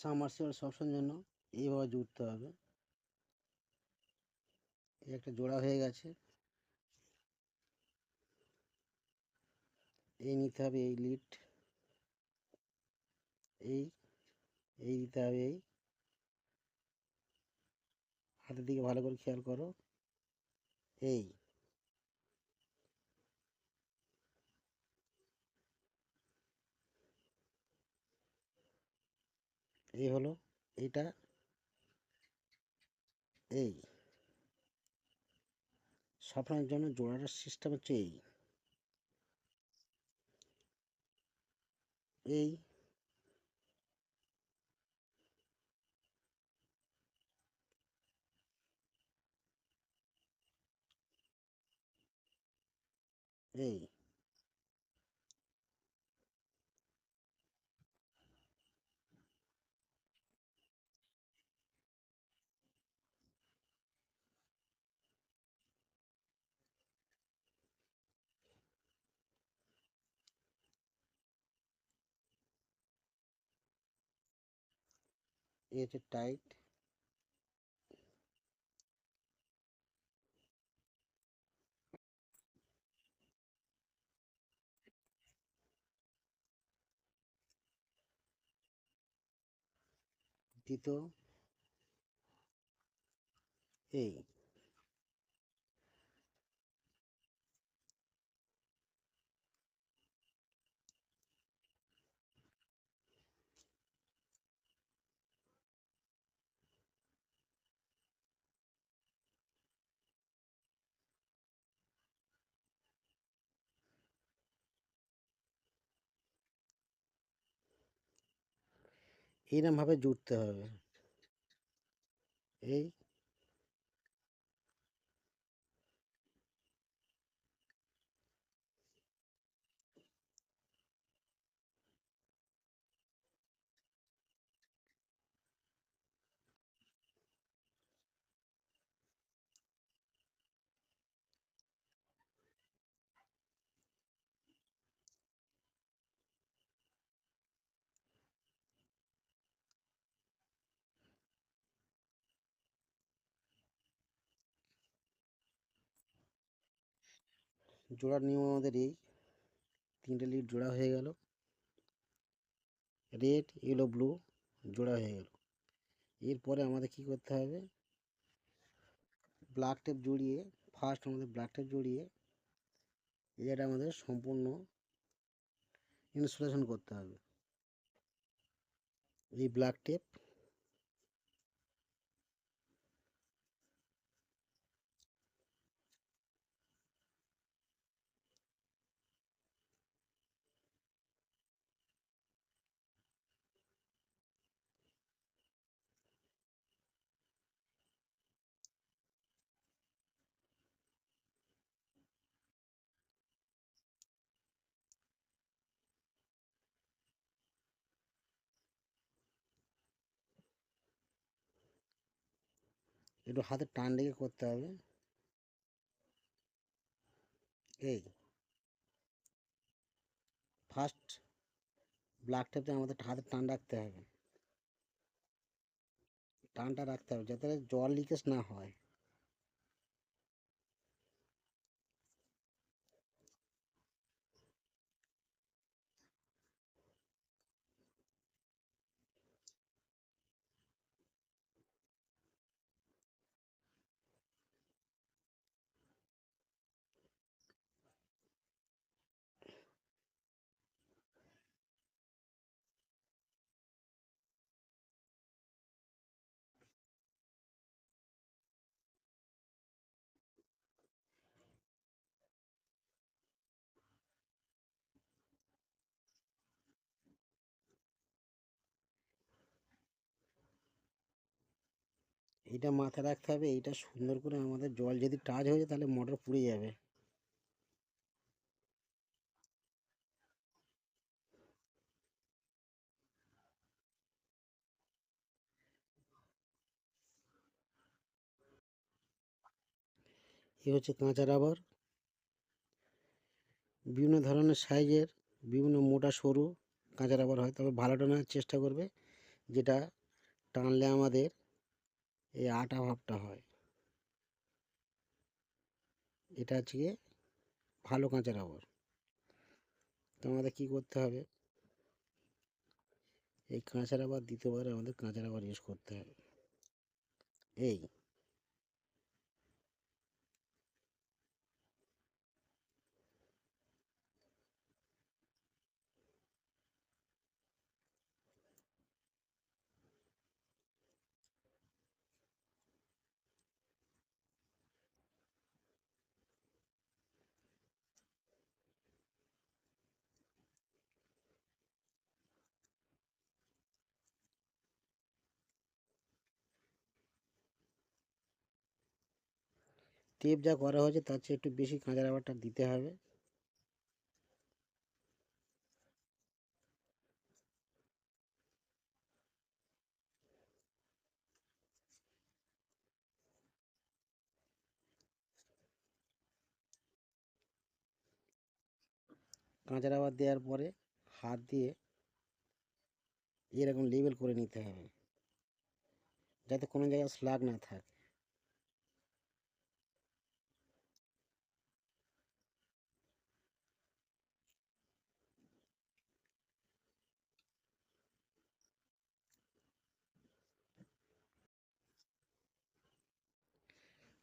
Submersible সবসময়ের জন্য এইভাবে জুড়তে হবে। একটা জোড়া হয়ে গেছে। এই নিতে হবে এই লিড। এই এই দিতে হবে এই। হাতের দিকে ভালো করে খেয়াল করো। এই। এই হলো এইটা এই। সবসময়ের জন্য জোড়াটার সিস্টেম হচ্ছে এই। এই। এই। হচ্ছে টাইট দ্বিতীয় এই এইরকমভাবে জুড়তে হবে। এই জোড়ার নিয়ম আমাদের এই। তিনটে লিড জোড়া হয়ে গেল। রেড ইয়েলো ব্লু জোড়া হয়ে গেল। এরপরে আমাদের কি করতে হবে? ব্ল্যাক টেপ জড়িয়ে ফার্স্ট আমাদের ব্ল্যাক টেপ জড়িয়ে জায়গাটা আমাদের সম্পূর্ণ ইনস্টলেশন করতে হবে। এই ব্ল্যাক টেপ একটু হাতে টান লেগে করতে হবে। এই। ফার্স্ট ব্ল্যাক টেপটা আমাদের হাতে টান রাখতে হবে। টানটা রাখতে হবে যাতে জল লিকেজ না হয়। এইটা মাথায় রাখতে হবে, এইটা সুন্দর করে আমাদের জল যদি টাচ হয়ে যায় তাহলে মোটর পুড়ে যাবে। এই হচ্ছে কাঁচা রাবার বিভিন্ন ধরনের সাইজের বিভিন্ন মোটা সরু কাঁচা রাবার হয়, তবে ভালোটা নেওয়ার চেষ্টা করবে, যেটা টানলে আমাদের এই আটা ভাবটা হয়। এটা হচ্ছে ভালো কাঁচা তো আমাদের কী করতে হবে? এই কাঁচা রাবার দ্বিতীয়বার আমাদের কাঁচা রাবার ইউজ করতে হবে। এই টেপ যা করা হয়েছে, তার চেয়ে একটু বেশি কাঁচা রাবারটা দিতে হবে। কাঁচা রাবার দেওয়ার পরে হাত দিয়ে এরকম লেবেল করে নিতে হবে। যাতে কোনো জায়গায় স্লাগ না থাকে।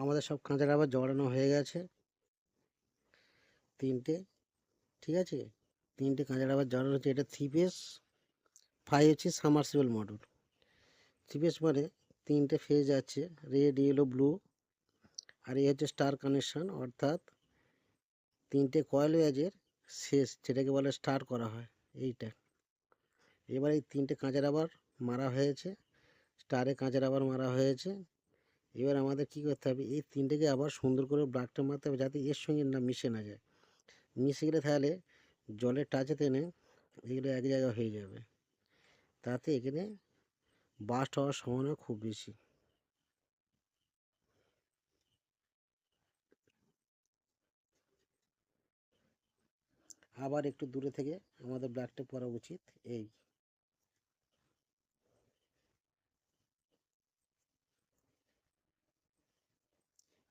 আমাদের সব কাঁচা রাবার জড়ানো হয়ে গেছে। তিনটে, ঠিক আছে? তিনটে কাঁচা রাবার জড়ানো হচ্ছে। এটা থ্রি পিস ফাইভ হচ্ছে সামারসিবল মডেল থ্রি পিস মানে তিনটে ফেজ আছে রেড ইয়েলো ব্লু আর এই হচ্ছে স্টার কানেকশন অর্থাৎ তিনটে কয়েল ওয়াজের শেষ, যেটাকে বলে স্টার করা হয়, এইটা। এবার এই তিনটে কাঁচা রাবার মারা হয়েছে। স্টারে কাঁচা আবার মারা হয়েছে। এবার আমাদের কি করতে হবে? এই তিনটেকে আবার সুন্দর করে ব্লাকটা মারতে হবে যাতে এর সঙ্গে না মিশে না যায়। মিশে গেলে তাহলে জলের টাচে টেনে এগুলো এক জায়গায় হয়ে যাবে। তাতে এখানে বাস্ট হওয়ার সম্ভাবনা খুব বেশি। আবার একটু দূরে থেকে আমাদের ব্লাকটা পরা উচিত। এই।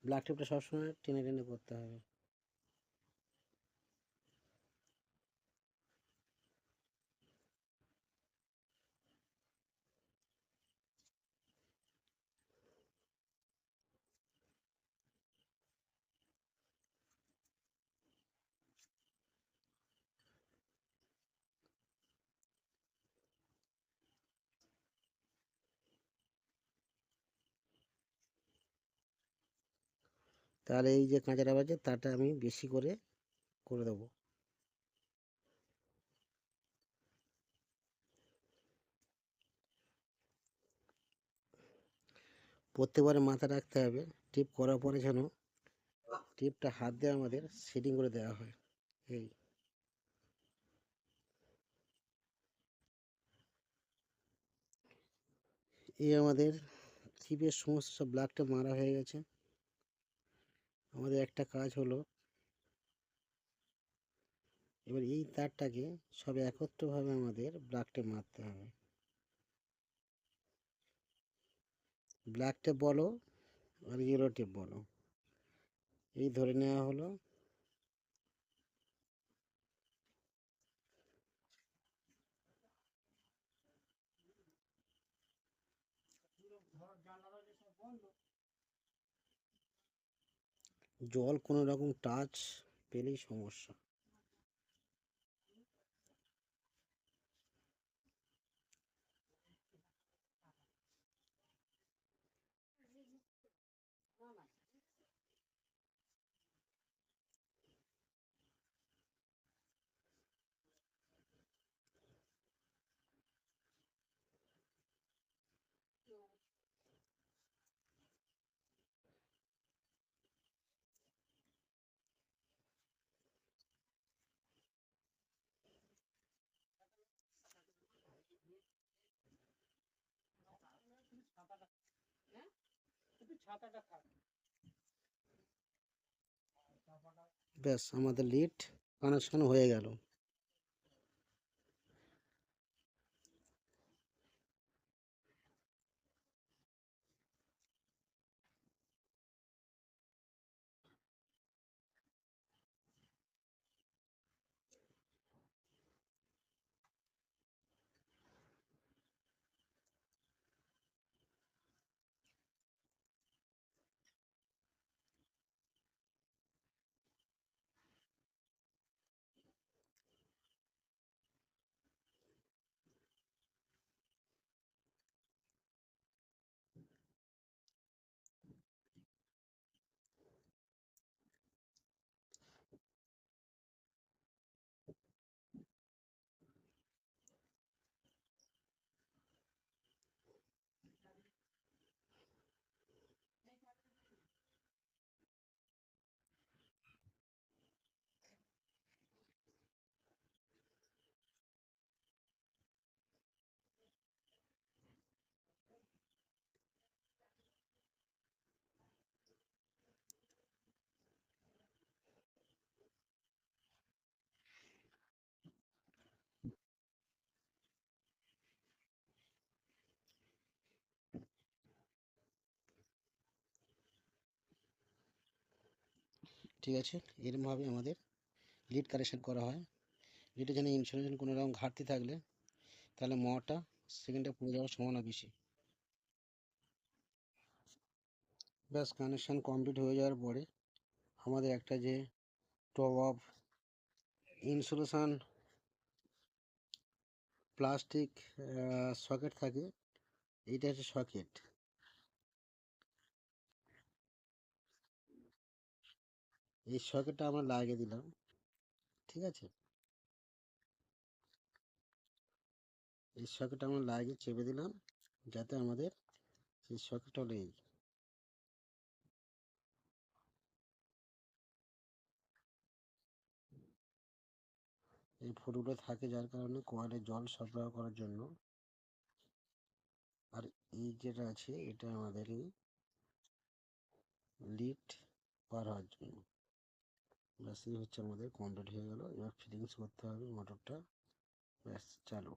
ব্লাক টিপটা সবসময় টেনে টেনে করতে হবে। তাহলে এই যে কাঁচা রাবার আছে তাটা আমি বেশি করে করে দেবো। প্রত্যেকবারে মাথা রাখতে হবে। টিপ করার পরে যেন টিপটা হাত দিয়ে আমাদের সেটিং করে দেওয়া হয়। এই। এই আমাদের টিপের সমস্ত সব ব্লাকটা মারা হয়ে গেছে। আমাদের একটা কাজ হলো, এবার এই তারটাকে সব একত্রভাবে আমাদের ব্লাকটে মারতে হবে। ব্ল্যাক টেপ বলো আর ইয়েলো টেপ বলো। এই ধরে নেওয়া হলো। জল কোনো রকম টাচ পেলেই সমস্যা। ব্যাস আমাদের লিড কানেকশন হয়ে গেল। ঠিক আছে? এরমভাবে আমাদের লিড কারেকশন করা হয়। লিডে যেন ইনসুলেশন কোনো রকম ঘাটতি থাকলে তাহলে মোটরটা সেকেন্ডে পুড়ে যাওয়ার সম্ভাবনা বেশি। ব্যাস কানেকশান কমপ্লিট হয়ে যাওয়ার পরে আমাদের একটা যে top of insulation plastic socket থাকে এটা হচ্ছে সকেট এই সকেটটা আমরা লাগিয়ে দিলাম, ঠিক আছে? এই সকেটটা আমরা লাগিয়ে চেপে দিলাম যাতে আমাদের সেই সকেটটা এই এই ফুটগুলো থাকে যার কারণে কোয়ালে জল সরবরাহ করার জন্য। আর এই যেটা আছে, এটা আমাদের লিড পার হওয়ার জন্য। ব্যাস এই হচ্ছে আমাদের কমপ্লিট হয়ে গেল এবার ফিটিংস করতে হবে মোটরটা ব্যাস চালু